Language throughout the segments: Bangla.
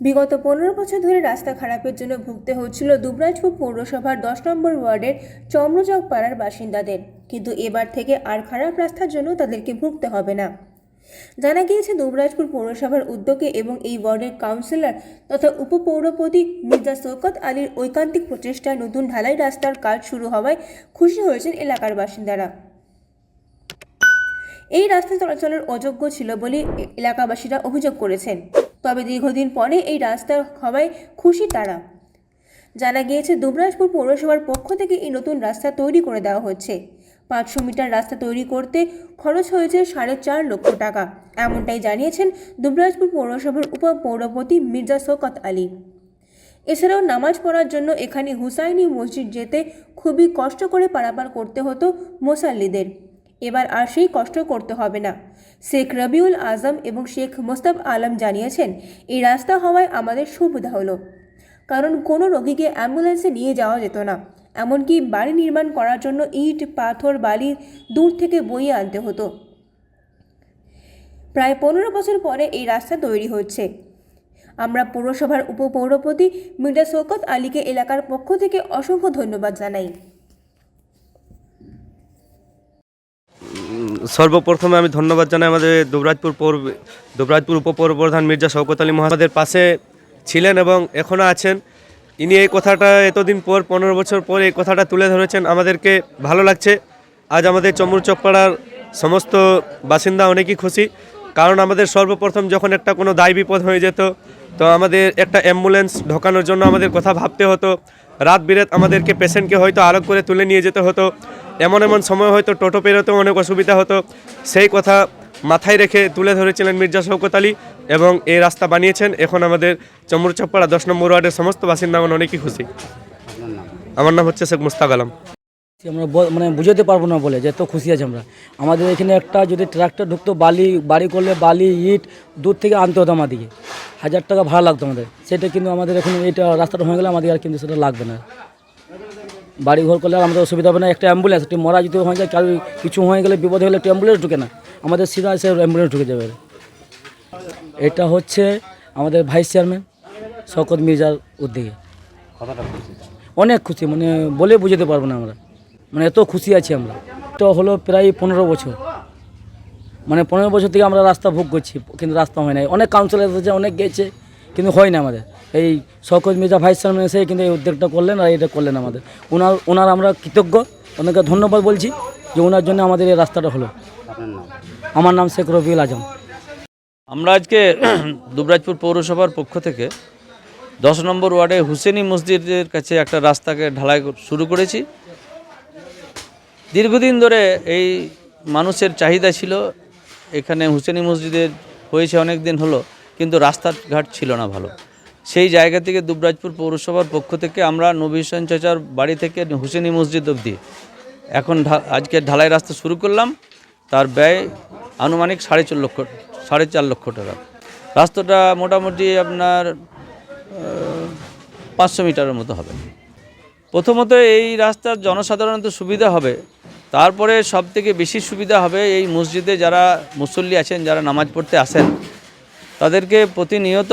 বিগত পনেরো বছর ধরে রাস্তা খারাপের জন্য ভুগতে হচ্ছিল দুবরাজপুর পৌরসভার দশ নম্বর ওয়ার্ডের চম্রচক পাড়ার বাসিন্দাদের। কিন্তু এবার থেকে আর খারাপ রাস্তার জন্য তাদেরকে ভুগতে হবে না। জানা গিয়েছে, দুবরাজপুর পৌরসভার উদ্যোগে এবং এই ওয়ার্ডের কাউন্সিলর তথা উপপৌরপতি মির্জা শৌকত আলীর ঐকান্তিক প্রচেষ্টায় নতুন ঢালাই রাস্তার কাজ শুরু হওয়ায় খুশি হয়েছেন এলাকার বাসিন্দারা। এই রাস্তা চলাচলের অযোগ্য ছিল বলে এলাকাবাসীরা অভিযোগ করেছেন। তবে দীর্ঘদিন পরে এই রাস্তা হওয়ায় খুশি তারা। জানা গিয়েছে, দুবরাজপুর পৌরসভার পক্ষ থেকে এই নতুন রাস্তা তৈরি করে দেওয়া হচ্ছে। পাঁচশো মিটার রাস্তা তৈরি করতে খরচ হয়েছে সাড়ে চার লক্ষ টাকা। এমনটাই জানিয়েছেন দুবরাজপুর পৌরসভার উপপৌরপতি মির্জা শোকত আলী। এছাড়াও নামাজ পড়ার জন্য এখানে হুসাইনি মসজিদ যেতে খুবই কষ্ট করে পারাপার করতে হতো মোসাল্লিদের। এবার আর সেই কষ্ট করতে হবে না। শেখ রবিউল আজম এবং শেখ মোস্তাব আলম জানিয়েছেন এই রাস্তা হওয়ায় আমাদের সুবিধা হলো। কারণ কোনো রোগীকে অ্যাম্বুলেন্সে নিয়ে যাওয়া যেত না। এমনকি বাড়ি নির্মাণ করার জন্য ইট, পাথর, বালি দূর থেকে বইয়ে আনতে হতো। প্রায় পনেরো বছর পরে এই রাস্তা তৈরি হচ্ছে। আমরা পৌরসভার উপপৌরপতি মির্জা শৌকত আলীকে এলাকার পক্ষ থেকে অসংখ্য ধন্যবাদ জানাই। সর্বপ্রথমে আমি ধন্যবাদ জানাই আমাদের দুবরাজপুর পৌর দুবরাজপুর উপপৌর প্রধান মির্জা শওকত আলী মহামাদের পাশে ছিলেন এবং এখনও আছেন। ইনি এই কথাটা এতদিন পর, পনেরো বছর পর এই কথাটা তুলে ধরেছেন। আমাদেরকে ভালো লাগছে। আজ আমাদের চমুরচক পাড়ার সমস্ত বাসিন্দা অনেকই খুশি। কারণ আমাদের সর্বপ্রথম যখন একটা কোনো দায় বিপদ হয়ে যেত, তো আমাদের একটা অ্যাম্বুলেন্স ঢোকানোর জন্য আমাদের কথা ভাবতে হতো। রাত বিরাত আমাদেরকে পেশেন্টকে হয়তো আলোক করে তুলে নিয়ে যেতে হতো। এমন এমন সময় হয়তো টোটো পেরোতেও অনেক অসুবিধা হতো। সেই কথা মাথায় রেখে তুলে ধরেছিলেন মির্জা শৌকত আলী এবং এই রাস্তা বানিয়েছেন। এখন আমাদের চমরচপ্পাড়া দশ নম্বর ওয়ার্ডের সমস্ত বাসিন্দা বাসিন্দাগণ অনেকই খুশি। আমার নাম হচ্ছে শেখ মুস্তাক আলম। আমরা মানে বুঝাতে পারব না বলে যে এত খুশি আছি আমরা। আমাদের এখানে একটা যদি ট্রাক্টর ঢুকতো বালি বাড়ি করলে বালি ইট দূর থেকে আনতে হতো আমাদেরকে। হাজার টাকা ভাড়া লাগতো আমাদের। সেটা কিন্তু আমাদের এখন এইটা রাস্তাটা হয়ে গেলে আমাদের আর কিন্তু সেটা লাগবে না। বাড়ি ঘর করলে আর আমাদের অসুবিধা হবে না। একটা অ্যাম্বুলেন্স একটি মরা যদি হয়ে যায় কারও কিছু হয়ে গেলে বিপদ হয়ে গেলে একটা অ্যাম্বুলেন্স ঢুকে না। আমাদের সিধা এসে অ্যাম্বুলেন্স ঢুকে যাবে। এটা হচ্ছে আমাদের ভাইস চেয়ারম্যান শকত মির্জার উদ্যোগে। অনেক খুশি মানে বলে বুঝাতে পারব না আমরা। মানে এত খুশি আছি আমরা। তো হলো প্রায় পনেরো বছর। মানে পনেরো বছর থেকে আমরা রাস্তা ভোগ করছি কিন্তু রাস্তা হয় নাই। অনেক কাউন্সিলর এসেছে অনেক গেছে কিন্তু হয় না আমাদের। এই শওকত মির্জা ভাইস চেয়ারম্যান এসে কিন্তু এই উদ্যোগটা করলেন আর এটা করলেন আমাদের। ওনার ওনার আমরা কৃতজ্ঞ। ওনাকে ধন্যবাদ বলছি যে ওনার জন্য আমাদের এই রাস্তাটা হলো। আমার নাম শেখ রবিউল আজম। আমরা আজকে দুবরাজপুর পৌরসভার পক্ষ থেকে দশ নম্বর ওয়ার্ডে হুসেনি মসজিদের কাছে একটা রাস্তাকে ঢালাই শুরু করেছি। দীর্ঘদিন ধরে এই মানুষের চাহিদা ছিল। এখানে হুসেনি মসজিদের হয়েছে অনেক দিন হলো, কিন্তু রাস্তাঘাট ছিল না ভালো। সেই জায়গা থেকে দুবরাজপুর পৌরসভার পক্ষ থেকে আমরা নবী হোসেন চাচার বাড়ি থেকে হুসেনি মসজিদ অবধি। এখন আজকে ঢালাই রাস্তা শুরু করলাম। তার ব্যয় আনুমানিক সাড়ে চার লক্ষ, সাড়ে চার লক্ষ টাকা। রাস্তাটা মোটামুটি আপনার পাঁচশো মিটারের মতো হবে। প্রথমত এই রাস্তার জনসাধারণত সুবিধা হবে। তারপরে সব থেকে বেশি সুবিধা হবে এই মসজিদে যারা মুসল্লি আছেন, যারা নামাজ পড়তে আসেন, তাদেরকে প্রতিনিয়ত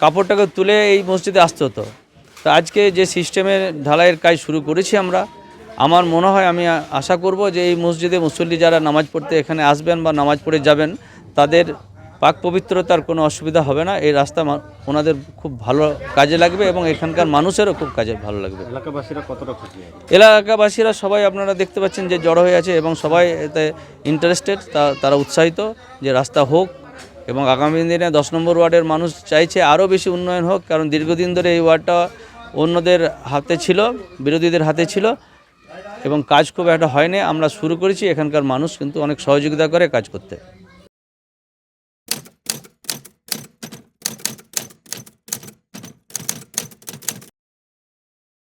কাপড়টাকে তুলে এই মসজিদে আসতে হতো। তো আজকে যে সিস্টেমের ঢালাইয়ের কাজ শুরু করেছি আমরা, আমার মনে হয় আমি আশা করব যে এই মসজিদে মুসল্লি যারা নামাজ পড়তে এখানে আসবেন বা নামাজ পড়ে যাবেন, তাদের পাক পবিত্রতার কোনো অসুবিধা হবে না। এই রাস্তা মা- ওনাদের খুব ভালো কাজে লাগবে এবং এখানকার মানুষেরও খুব কাজে ভালো লাগবে। এলাকাবাসীরা কতটা এলাকাবাসীরা সবাই আপনারা দেখতে পাচ্ছেন যে জড়ো হয়ে আছে এবং সবাই এতে ইন্টারেস্টেড তারা উৎসাহিত যে রাস্তা হোক এবং আগামী দিনে দশ নম্বর ওয়ার্ডের মানুষ চাইছে আরও বেশি উন্নয়ন হোক কারণ দীর্ঘদিন ধরে এই ওয়ার্ডটা অন্যদের হাতে ছিল বিরোধীদের হাতে ছিল এবং কাজ খুব একটা হয়নি। আমরা শুরু করেছি এখানকার মানুষ কিন্তু অনেক সহযোগিতা করে কাজ করতে।